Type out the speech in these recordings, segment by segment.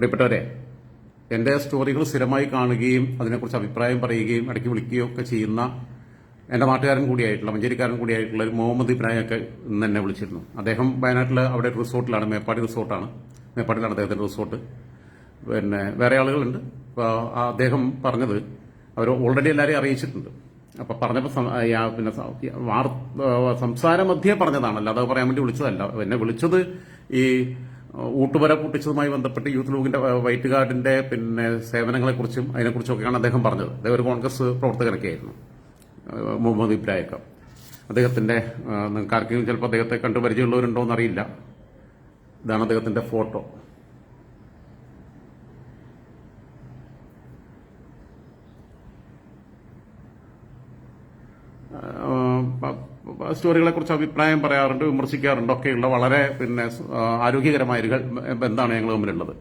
പ്രിയപ്പെട്ടവരെ എന്റെ സ്റ്റോറികൾ സ്ഥിരമായി കാണുകയും അതിനെക്കുറിച്ച് അഭിപ്രായം പറയുകയും ഇടയ്ക്ക് വിളിക്കുകയും ഒക്കെ ചെയ്യുന്ന എന്റെ നാട്ടുകാരൻ കൂടിയായിട്ടുള്ള മഞ്ചേരിക്കാരൻ കൂടിയായിട്ടുള്ള ഒരു മുഹമ്മദ് ഇബ്രാഹിം ഒക്കെ ഇന്ന് എന്നെ വിളിച്ചിരുന്നു. അദ്ദേഹം വയനാട്ടിൽ അവിടെ റിസോർട്ടിലാണ് മേപ്പാടി റിസോർട്ടാണ്. മേപ്പാടിയിലാണ് അദ്ദേഹത്തിന്റെ റിസോർട്ട്. പിന്നെ വേറെ ആളുകളുണ്ട്. അപ്പോൾ അദ്ദേഹം പറഞ്ഞത് അവർ ഓൾറെഡി എല്ലാവരെയും അറിയിച്ചിട്ടുണ്ട്. അപ്പോൾ പറഞ്ഞപ്പോൾ പിന്നെ വാർ സംസാര മധ്യേ പറഞ്ഞതാണ് അല്ലാതെ പറയാൻ വേണ്ടി വിളിച്ചതല്ല. എന്നെ വിളിച്ചത് ഈ ഊട്ടുപുര പൊട്ടിച്ചതുമായി ബന്ധപ്പെട്ട് യൂത്ത് ലീഗിന്റെ വൈറ്റ് ഗാർഡിന്റെ പിന്നെ സേവനങ്ങളെക്കുറിച്ചും അതിനെക്കുറിച്ചൊക്കെയാണ് അദ്ദേഹം പറഞ്ഞത്. അദ്ദേഹം ഒരു കോൺഗ്രസ് പ്രവർത്തകനൊക്കെ ആയിരുന്നു മുഹമ്മദ് ഇബ്രാഹിക്ക അദ്ദേഹത്തിന്റെ നിങ്ങൾക്ക് ആർക്കെങ്കിലും ചിലപ്പോൾ അദ്ദേഹത്തെ കണ്ടു പരിചയമുള്ളവരുണ്ടോ എന്നറിയില്ല ഇതാണ് അദ്ദേഹത്തിന്റെ ഫോട്ടോ. സ്റ്റോറികളെ കുറിച്ച് അഭിപ്രായം പറയാറുണ്ട് വിമർശിക്കാറുണ്ട് ഒക്കെയുള്ള വളരെ പിന്നെ ആരോഗ്യകരമായ ബന്ധമാണ് ഞങ്ങൾ തമ്മിലുള്ളത്.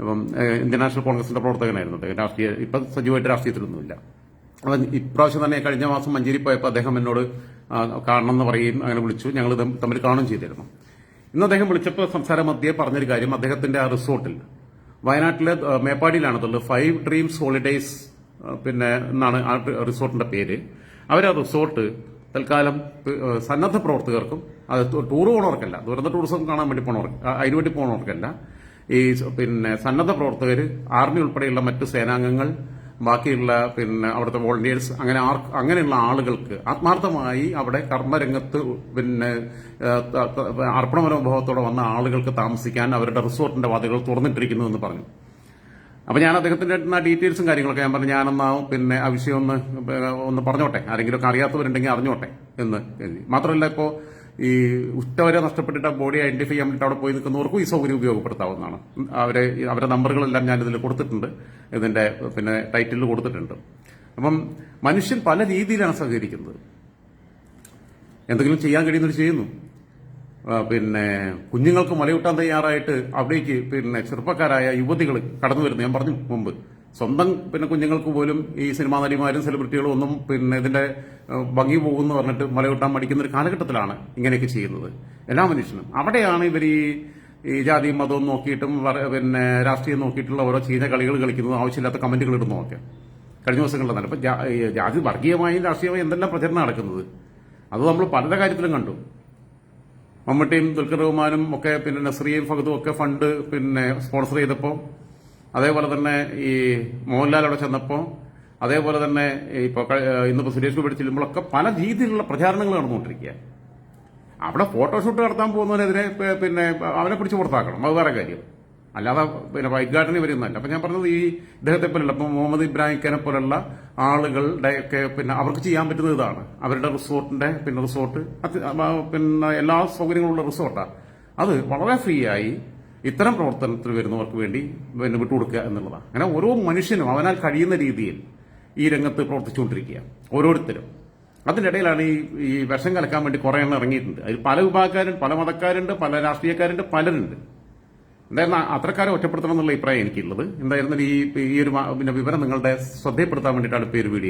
ഇപ്പം ഇന്ത്യൻ നാഷണൽ കോൺഗ്രസിന്റെ പ്രവർത്തകനായിരുന്നു അദ്ദേഹം. രാഷ്ട്രീയ ഇപ്പം സജീവമായിട്ട് രാഷ്ട്രീയത്തിലൊന്നുമില്ല. അപ്പം ഇപ്രാവശ്യം തന്നെ കഴിഞ്ഞ മാസം മഞ്ചേരി പോയപ്പോൾ അദ്ദേഹം എന്നോട് കാണണം എന്ന് പറയുകയും അങ്ങനെ വിളിച്ചു. ഞങ്ങൾ തമ്മിൽ കാണുകയും ചെയ്തിരുന്നു. ഇന്ന് അദ്ദേഹം വിളിച്ചപ്പോൾ സംസാര മധ്യേ പറഞ്ഞൊരു കാര്യം അദ്ദേഹത്തിന്റെ ആ റിസോർട്ടിൽ. വയനാട്ടിലെ മേപ്പാടിയിലാണ് മേപ്പാടിയിലാണതുള്ളത് ഫൈവ് ഡ്രീംസ് ഹോളിഡേയ്സ് പിന്നെ എന്നാണ് ആ റിസോർട്ടിന്റെ പേര്. അവർ ആ റിസോർട്ട് തൽക്കാലം സന്നദ്ധ പ്രവർത്തകർക്കും അത് ടൂർ പോണവർക്കല്ല ദുരന്ത ടൂറിസം കാണാൻ വേണ്ടി പോണവർക്ക് അതിനു അതിനുവേണ്ടി പോണവർക്കല്ല. ഈ പിന്നെ സന്നദ്ധ പ്രവർത്തകർ ആർമി ഉൾപ്പെടെയുള്ള മറ്റ് സേനാംഗങ്ങൾ ബാക്കിയുള്ള പിന്നെ അവിടുത്തെ വോളണ്ടിയേഴ്സ് അങ്ങനെ ആർ അങ്ങനെയുള്ള ആളുകൾക്ക് ആത്മാർത്ഥമായി അവിടെ കർമ്മരംഗത്ത് പിന്നെ അർപ്പണ മനോഭാവത്തോടെ വന്ന ആളുകൾക്ക് താമസിക്കാൻ അവരുടെ റിസോർട്ടിന്റെ വാതിലുകൾ തുറന്നിട്ടിരിക്കുന്നു എന്ന് പറഞ്ഞു. അപ്പൊ ഞാൻ അദ്ദേഹത്തിന്റെ അടുത്ത് ആ ഡീറ്റെയിൽസും കാര്യങ്ങളൊക്കെ ഞാൻ പറഞ്ഞു ഞാനെന്നാ പിന്നെ ആ വിഷയം ഒന്ന് ഒന്ന് പറഞ്ഞോട്ടെ. ആരെങ്കിലുമൊക്കെ അറിയാത്തവരുണ്ടെങ്കിൽ അറിഞ്ഞോട്ടെ എന്ന് കരുതി. മാത്രമല്ല ഇപ്പോ ഈ ഉറ്റവരെ നഷ്ടപ്പെട്ടിട്ട് ബോഡി ഐഡന്റിഫൈ ചെയ്യാൻ വേണ്ടിയിട്ട് അവിടെ പോയി നിൽക്കുന്നവർക്കും ഈ സൗകര്യം ഉപയോഗപ്പെടുത്താവുന്നതാണ്. അവരെ അവരുടെ നമ്പറുകളെല്ലാം ഇതിൽ കൊടുത്തിട്ടുണ്ട്. ഇതിന്റെ പിന്നെ ടൈറ്റിലിൽ കൊടുത്തിട്ടുണ്ട്. അപ്പം മനുഷ്യൻ പല രീതിയിലാണ് സഹകരിക്കുന്നത്. എന്തെങ്കിലും ചെയ്യാൻ കഴിയുന്നവർ ചെയ്യുന്നു. പിന്നെ കുഞ്ഞുങ്ങൾക്ക് മലയൂട്ടാൻ തയ്യാറായിട്ട് അവിടേക്ക് പിന്നെ ചെറുപ്പക്കാരായ യുവതികൾ കടന്നു വരുന്നു. ഞാൻ പറഞ്ഞു മുമ്പ്. സ്വന്തം പിന്നെ കുഞ്ഞുങ്ങൾക്ക് പോലും ഈ സിനിമാ നടിമാരും സെലിബ്രിറ്റികളും ഒന്നും പിന്നെ ഇതിന്റെ ഭംഗി പോകുമെന്ന് പറഞ്ഞിട്ട് മലയൂട്ടാൻ മടിക്കുന്ന ഒരു കാലഘട്ടത്തിലാണ് ഇങ്ങനെയൊക്കെ ചെയ്യുന്നത്. എല്ലാ മനുഷ്യനും. അവിടെയാണ് ഇവർ ഈ ഈ ജാതിയും മതവും നോക്കിയിട്ടും പിന്നെ രാഷ്ട്രീയം നോക്കിയിട്ടുള്ള ഓരോ ചീന കളികൾ കളിക്കുന്നത് ആവശ്യമില്ലാത്ത കമന്റുകൾ ഇടുന്നു ഒക്കെ. കഴിഞ്ഞ ദിവസങ്ങളിൽ തന്നെ. ജാതി വർഗീയമായും രാഷ്ട്രീയമായും എന്തെല്ലാം പ്രചരണം നടക്കുന്നത്? അത് നമ്മൾ പല കാര്യത്തിലും കണ്ടു. മമ്മൂട്ടിയും ദുൽഖർ റഹ്മാനും ഒക്കെ പിന്നെ നസ്രിയും ഫഹദും ഒക്കെ ഫണ്ട് പിന്നെ സ്പോൺസർ ചെയ്തപ്പോൾ അതേപോലെ തന്നെ ഈ മോഹൻലാൽ അവിടെ ചെന്നപ്പോൾ അതേപോലെ തന്നെ ഇപ്പോൾ ഇന്നിപ്പോൾ സുരേഷ് ഗോപി ചെല്ലുമ്പോഴൊക്കെ പല രീതിയിലുള്ള പ്രചാരണങ്ങൾ നടന്നുകൊണ്ടിരിക്കുക അവിടെ ഫോട്ടോഷൂട്ട് നടത്താൻ പോകുന്നവരെതിരെ പിന്നെ അവനെ പിടിച്ച് പുറത്താക്കണം. അത് വേറെ കാര്യം. അല്ലാതെ പിന്നെ വൈറ്റ് ഗാർഡന് വരുന്നതല്ല അപ്പൊ ഞാൻ പറഞ്ഞത് ഈ ഇദ്ദേഹത്തെ പോലുള്ള ഇപ്പൊ മുഹമ്മദ് ഇബ്രാഹിംഖാനെ പോലുള്ള ആളുകളുടെ ഒക്കെ പിന്നെ അവർക്ക് ചെയ്യാൻ പറ്റുന്നത് ഇതാണ്. അവരുടെ റിസോർട്ടിന്റെ പിന്നെ റിസോർട്ട് പിന്നെ എല്ലാ സൗകര്യങ്ങളുള്ള റിസോർട്ടാണ് അത് വളരെ ഫ്രീ ആയി ഇത്തരം പ്രവർത്തനത്തിൽ വരുന്നവർക്ക് വേണ്ടി പിന്നെ വിട്ടുകൊടുക്കുക എന്നുള്ളതാണ്. അങ്ങനെ ഓരോ മനുഷ്യനും അവനാൽ കഴിയുന്ന രീതിയിൽ ഈ രംഗത്ത് പ്രവർത്തിച്ചുകൊണ്ടിരിക്കുക ഓരോരുത്തരും. അതിനിടയിലാണ് ഈ ഈ വിഷം കലക്കാൻ വേണ്ടി കുറേ എണ്ണം ഇറങ്ങിയിട്ടുണ്ട്. അതിൽ പല വിഭാഗക്കാരുണ്ട് പല മതക്കാരുണ്ട് പല രാഷ്ട്രീയക്കാരുണ്ട് പലരുണ്ട്. എന്തായിരുന്നു അത്രക്കാരെ ഒറ്റപ്പെടുത്തണം എന്നുള്ള അഭിപ്രായം എനിക്കുള്ളത്. എന്തായിരുന്നാലും ഈ ഈ ഒരു പിന്നെ വിവരം നിങ്ങളുടെ ശ്രദ്ധയപ്പെടുത്താൻ വേണ്ടിയിട്ടാണ് ഇപ്പോൾ ഒരു വീഡിയോ